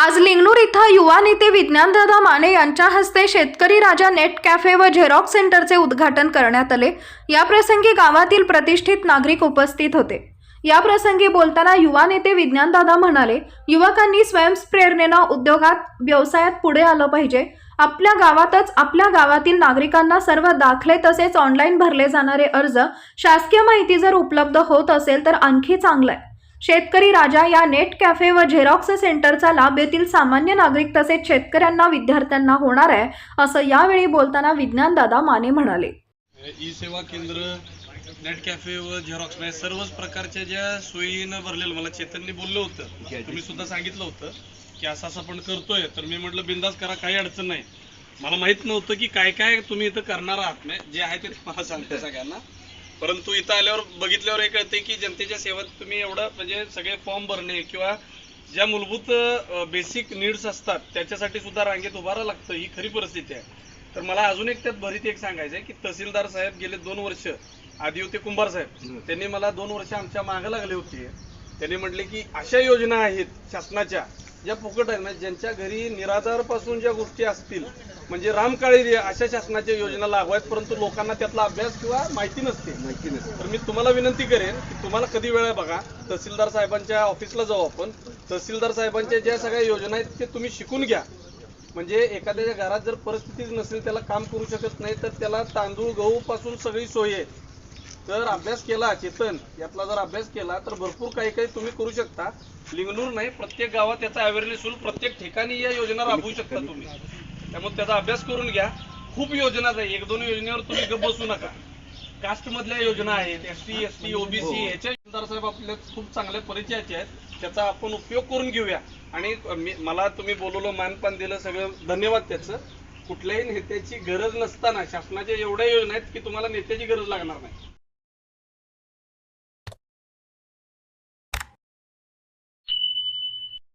आज लिंगणूर इथं युवा नेते विज्ञानदादा माने यांच्या हस्ते शेतकरी राजा नेट कॅफे व झेरॉक्स सेंटरचे उद्घाटन करण्यात आले. या प्रसंगी गावातील प्रतिष्ठित नागरिक उपस्थित होते. या प्रसंगी बोलताना युवा नेते विज्ञानदादा म्हणाले युवकांनी स्वयंप्रेरणेनं उद्योगात व्यवसायात पुढे आलं पाहिजे. आपल्या गावातच आपल्या गावातील नागरिकांना सर्व दाखले तसेच ऑनलाईन भरले जाणारे अर्ज शासकीय माहिती जर उपलब्ध होत असेल तर आणखी चांगलं आहे शेतकरी राजा या नेट कॅफे व झेरॉक्स सेंटरचा लाभ येथील सामान्य नागरिक तसेच शेतकऱ्यांना विद्यार्थ्यांना होणार आहे असं यावेळी बोलताना विज्ञानदादा माने म्हणाले. ई सेवा केंद्र नेट कॅफे व झेरॉक्स म्हणजे सर्वच प्रकारच्या ज्या सोयीनं भरलेलं मला चेतनने बोललं होतं तुम्ही सुद्धा सांगितलं होतं की असं असं आपण करतोय तर मी म्हटलं बिंदास करा काही अडचण नाही. मला माहीत नव्हतं की काय काय तुम्ही इथं करणार आहात. म्हणजे जे आहे ते मला सांगते सगळ्यांना. परंतु इथं आल्यावर बघितल्यावर हे कळते की जनतेच्या सेवेत तुम्ही एवढं म्हणजे सगळे फॉर्म भरणे किंवा ज्या मूलभूत बेसिक नीड्स असतात त्याच्यासाठी सुद्धा रांगेत उभारावं लागतं ही खरी परिस्थिती आहे. तर मला अजून एक त्यात भरीत एक सांगायचं आहे की तहसीलदार साहेब गेले दोन वर्ष आधी होते कुंभार साहेब. त्यांनी मला दोन वर्ष आमच्या मागे लागले होते. त्यांनी म्हटले की अशा योजना आहेत शासनाच्या ज्या फुकट आहेत म्हणजे ज्यांच्या घरी निराधारपासून ज्या गोष्टी असतील म्हणजे रामकाळी अशा शासनाच्या योजना लागू आहेत परंतु लोकांना त्यातला अभ्यास किंवा माहिती नसते. नक्की नक्की तर मी तुम्हाला विनंती करेन की तुम्हाला कधी वेळ आहे बघा तहसीलदार साहेबांच्या ऑफिसला जाऊ आपण. तहसीलदार साहेबांच्या ज्या सगळ्या योजना आहेत ते तुम्ही शिकून घ्या. म्हणजे एखाद्याच्या घरात जर परिस्थितीच नसेल त्याला काम करू शकत नाही तर त्याला तांदूळ गहू पासून सगळी सोय आहे. तर अभ्यास केला चेतन यातला जर अभ्यास केला तर भरपूर काही काही तुम्ही करू शकता. लिंगणूर नाही प्रत्येक गावात याचा अवेअरनेस होईल. प्रत्येक ठिकाणी या योजना राबवू शकता तुम्ही. त्यामुळे त्याचा अभ्यास करून घ्या. खूप योजना आहे एक दोन योजनेवर तुम्ही गप्प बसू नका. कास्ट मधल्या योजना आहेत. S T S T OBC याच्या आमदार साहेब आपल्या खूप चांगल्या परिचयाचे आहेत. त्याचा आपण उपयोग करून घेऊया. आणि मला तुम्ही बोलवलं मानपान दिलं सगळं धन्यवाद त्याचं. कुठल्याही नेत्याची गरज नसताना शासनाच्या एवढ्या योजना आहेत की तुम्हाला नेत्याची गरज लागणार नाही.